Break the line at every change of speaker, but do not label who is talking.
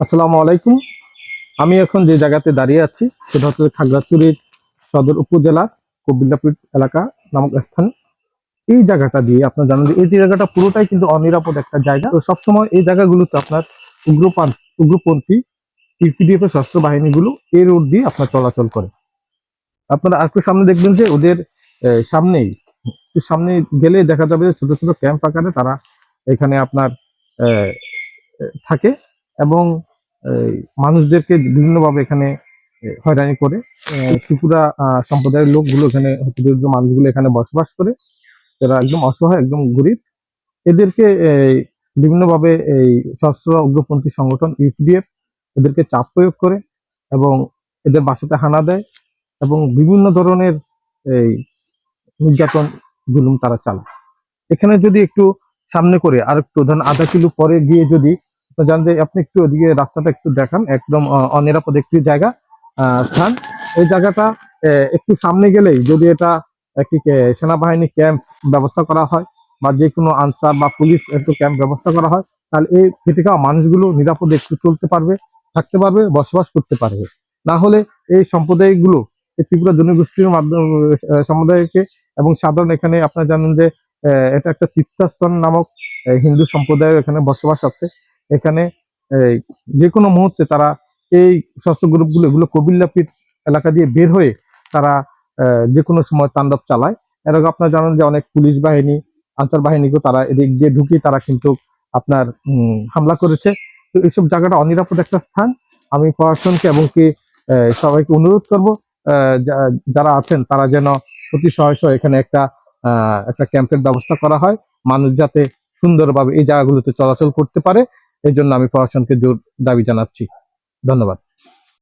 আসসালামু আলাইকুম। আমি এখন যে জায়গাতে দাঁড়িয়ে আছি, সেটা হচ্ছে খাগড়াছড়ির সদর উপজেলা কবিল্লাপুর এলাকা নামক স্থান। এই জায়গাটা দিয়ে আপনার জানেন যে এই জায়গাটা পুরোটাই কিন্তু অনিরাপদ একটা জায়গা। তো সবসময় এই জায়গাগুলোতে আপনার উগ্রপান উগ্রপন্থী পিপিডিএফ এর সশস্ত্র বাহিনীগুলো এই রোড দিয়ে আপনার চলাচল করে। আপনারা একটু সামনে দেখবেন যে ওদের সামনেই সামনে গেলে দেখা যাবে যে ছোট ছোট ক্যাম্প আকারে তারা এখানে আপনার থাকে। এবং মানুষদেরকে বিভিন্নভাবে এখানে হয়রানি করে। ত্রিপুরা সম্প্রদায়ের লোকগুলো এখানে হতদরিদ্র মানুষগুলো এখানে বসবাস করে। যারা একদম অসহায়, একদম গরিব। এদেরকে বিভিন্নভাবে এই সশস্ত্র উগ্রপন্থী সংগঠন ইউপিডিএফ এদেরকে চাপ প্রয়োগ করে এবং এদের বাসাতে হানা দেয় এবং বিভিন্ন ধরনের এই নির্যাতন জুলুম তারা চালায়। এখানে যদি একটু সামনে করে আর একটু ধরেন, আধা কিলো পরে গিয়ে যদি তো জান যে আপনি একটু ওদিকে রাস্তাটা একটু দেখান, একদম অনিরাপদ একটি জায়গা স্থান। এই জায়গাটা একটু সামনে গেলেই যদি এটা একটি সেনাবাহিনী ক্যাম্প ব্যবস্থা করা হয় বা যে কোনো আনসার বা পুলিশ একটু ক্যাম্প ব্যবস্থা করা হয়, তাহলে এই খেটে খাওয়া মানুষগুলো নিরাপদে একটু চলতে পারবে, থাকতে পারবে, বসবাস করতে পারবে। না হলে এই সম্প্রদায়গুলো, এই ত্রিপুরা জনগোষ্ঠীর মাধ্যমে সম্প্রদায়কে এবং সাধারণ এখানে আপনারা জানেন যে এটা একটা তীর্থস্থান নামক হিন্দু সম্প্রদায় এখানে বসবাস আছে। এখানে যে কোনো মুহূর্তে তারা এই সশস্ত্র গ্রুপগুলো, এগুলো কবিল্লাপির এলাকা দিয়ে বের হয়ে তারা যে কোনো সময় তাণ্ডব চালায়। এর আগে আপনারা জানেন যে অনেক পুলিশ বাহিনী, আনসার বাহিনীকেও তারা এদিক দিয়ে ঢুকিয়ে তারা কিন্তু আপনার হামলা করেছে। তো এইসব জায়গাটা অনিরাপদ একটা স্থান। আমি প্রশাসনকে এবং কি সবাইকে অনুরোধ করব যারা আছেন তারা যেন অতি সহায় এখানে একটা একটা ক্যাম্পের ব্যবস্থা করা হয়। মানুষ যাতে সুন্দরভাবে এই জায়গাগুলোতে চলাচল করতে পারে। এই জন্য আমি প্রশাসনকে জোর দাবি জানাচ্ছি। ধন্যবাদ।